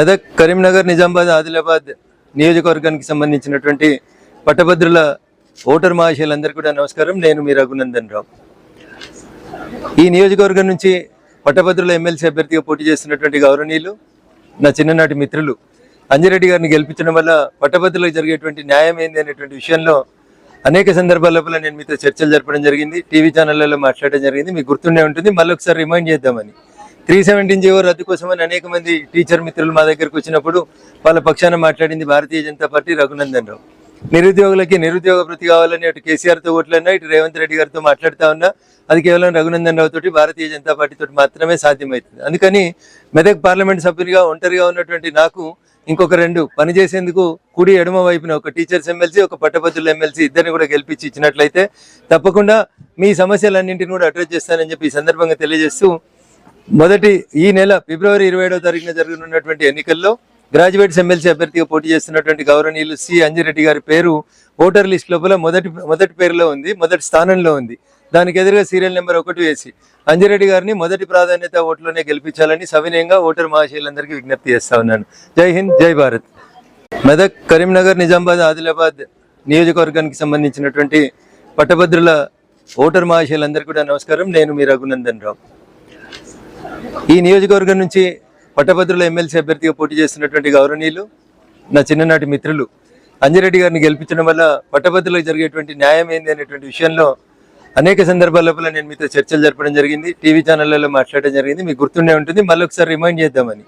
మెదక్ కరీంనగర్ నిజామాబాద్ ఆదిలాబాద్ నియోజకవర్గానికి సంబంధించినటువంటి పట్టభద్రుల ఓటర్ మహాశయులందరికీ కూడా నమస్కారం. నేను మీ రఘునందన్ రావు ఈ నియోజకవర్గం నుంచి పట్టభద్రుల ఎమ్మెల్సీ అభ్యర్థిగా పోటీ చేస్తున్నటువంటి గౌరవనీయులు నా చిన్ననాటి మిత్రులు అంజిరెడ్డి గారిని గెలిపించడం వల్ల పట్టభద్రులకు జరిగేటువంటి న్యాయం ఏంది అనేటువంటి విషయంలో అనేక సందర్భాల నేను మీతో చర్చలు జరపడం జరిగింది. టీవీ ఛానళ్ళలో మాట్లాడడం జరిగింది. మీకు గుర్తుండే ఉంటుంది. మళ్ళీ ఒకసారి రిమైండ్ చేద్దామని. త్రీ సెవెంటీన్ జీవో రద్దు కోసమని అనేక మంది టీచర్ మిత్రులు మా దగ్గరకు వచ్చినప్పుడు వాళ్ళ పక్షాన మాట్లాడింది భారతీయ జనతా పార్టీ రఘునందన్ రావు. నిరుద్యోగులకి నిరుద్యోగ ప్రతి కావాలని అటు కేసీఆర్తో ఓట్లన్నా ఇటు రేవంత్ రెడ్డి గారితో మాట్లాడుతా ఉన్నా అది కేవలం రఘునందన్ రావు తోటి భారతీయ జనతా పార్టీ తోటి మాత్రమే సాధ్యమవుతుంది. అందుకని మెదక్ పార్లమెంట్ సభ్యునిగా ఒంటరిగా ఉన్నటువంటి నాకు ఇంకొక రెండు పనిచేసేందుకు కుడి ఎడమ వైపున ఒక టీచర్స్ ఎమ్మెల్సీ ఒక పట్టభద్రుల ఎమ్మెల్సీ ఇద్దరిని కూడా గెలిపించి ఇచ్చినట్లయితే తప్పకుండా మీ సమస్యలన్నింటినీ కూడా అడ్రస్ చేస్తానని చెప్పి ఈ సందర్భంగా తెలియజేస్తూ మొదటి ఈ నెల ఫిబ్రవరి ఇరవై ఏడవ తారీఖున జరగనున్నటువంటి ఎన్నికల్లో గ్రాడ్యుయేట్స్ ఎమ్మెల్సీ అభ్యర్థిగా పోటీ చేస్తున్నటువంటి గౌరవనీయులు సి అంజిరెడ్డి గారి పేరు ఓటర్ లిస్ట్ లోపల మొదటి మొదటి పేరులో ఉంది మొదటి స్థానంలో ఉంది. దానికి ఎదురుగా సీరియల్ నెంబర్ ఒకటి వేసి అంజిరెడ్డి గారిని మొదటి ప్రాధాన్యత ఓట్లోనే గెలిపించాలని సవినయంగా ఓటర్ మహాశయులందరికీ విజ్ఞప్తి చేస్తా ఉన్నాను. జై హింద్ జై భారత్. మెదక్ కరీంనగర్ నిజామాబాద్ ఆదిలాబాద్ నియోజకవర్గానికి సంబంధించినటువంటి పట్టభద్రుల ఓటర్ మహాశయులందరికీ కూడా నమస్కారం. నేను మీ రఘునందన్ రావు. ఈ నియోజకవర్గం నుంచి పట్టభద్రుల ఎమ్మెల్సీ అభ్యర్థిగా పోటీ చేస్తున్నటువంటి గౌరవనీయులు నా చిన్ననాటి మిత్రులు అంజిరెడ్డి గారిని గెలిపించడం వల్ల పట్టభద్రులకు జరిగేటువంటి న్యాయం ఏంది అనేటువంటి విషయంలో అనేక సందర్భాల లోపల నేను మీతో చర్చలు జరపడం జరిగింది. టీవీ ఛానళ్ళలో మాట్లాడడం జరిగింది. మీకు గుర్తుండే ఉంటుంది. మళ్ళీ ఒకసారి రిమైండ్ చేద్దామని.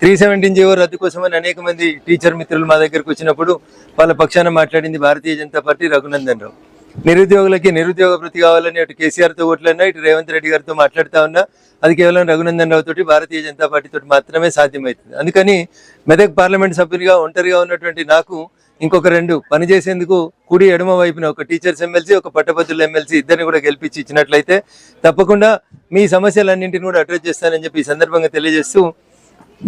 త్రీ సెవెంటీన్ జీవో రద్దు కోసమని అనేక మంది టీచర్ మిత్రులు మా దగ్గరకు వచ్చినప్పుడు వాళ్ళ పక్షాన మాట్లాడింది భారతీయ జనతా పార్టీ రఘునందన్ రావు. నిరుద్యోగులకి నిరుద్యోగ భృతి కావాలని అటు కేసీఆర్తో ఓట్లన్నా ఇటు రేవంత్ రెడ్డి గారితో మాట్లాడుతూ ఉన్నా అది కేవలం రఘునందన్ రావు తోటి భారతీయ జనతా పార్టీ తోటి మాత్రమే సాధ్యమవుతుంది. అందుకని మెదక్ పార్లమెంట్ సభ్యునిగా ఒంటరిగా ఉన్నటువంటి నాకు ఇంకొక రెండు పనిచేసేందుకు కుడి ఎడమ వైపున ఒక టీచర్స్ ఎమ్మెల్సీ ఒక పట్టభద్రుల ఎమ్మెల్సీ ఇద్దరిని కూడా గెలిపించి ఇచ్చినట్లయితే తప్పకుండా మీ సమస్యలన్నింటిని కూడా అడ్రస్ చేస్తానని చెప్పి ఈ సందర్భంగా తెలియజేస్తూ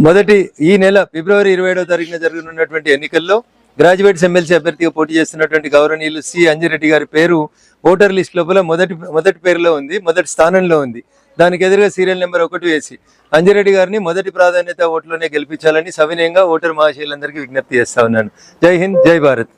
మొదటి ఈ నెల ఫిబ్రవరి ఇరవై ఏడవ తారీఖున జరగనున్నటువంటి ఎన్నికల్లో గ్రాడ్యుయేట్స్ ఎమ్మెల్సీ అభ్యర్థిగా పోటీ చేస్తున్నటువంటి గౌరవనీయులు సి అంజిరెడ్డి గారి పేరు ఓటర్ లిస్ట్ లోపల మొదటి మొదటి పేరులో ఉంది మొదటి స్థానంలో ఉంది. దానికి ఎదురుగా సీరియల్ నెంబర్ ఒకటి వేసి అంజిరెడ్డి గారిని మొదటి ప్రాధాన్యత ఓట్లోనే గెలిపించాలని సవినయంగా ఓటర్ మహాశయులందరికీ విజ్ఞప్తి చేస్తా ఉన్నాను. జై హింద్ జై భారత్.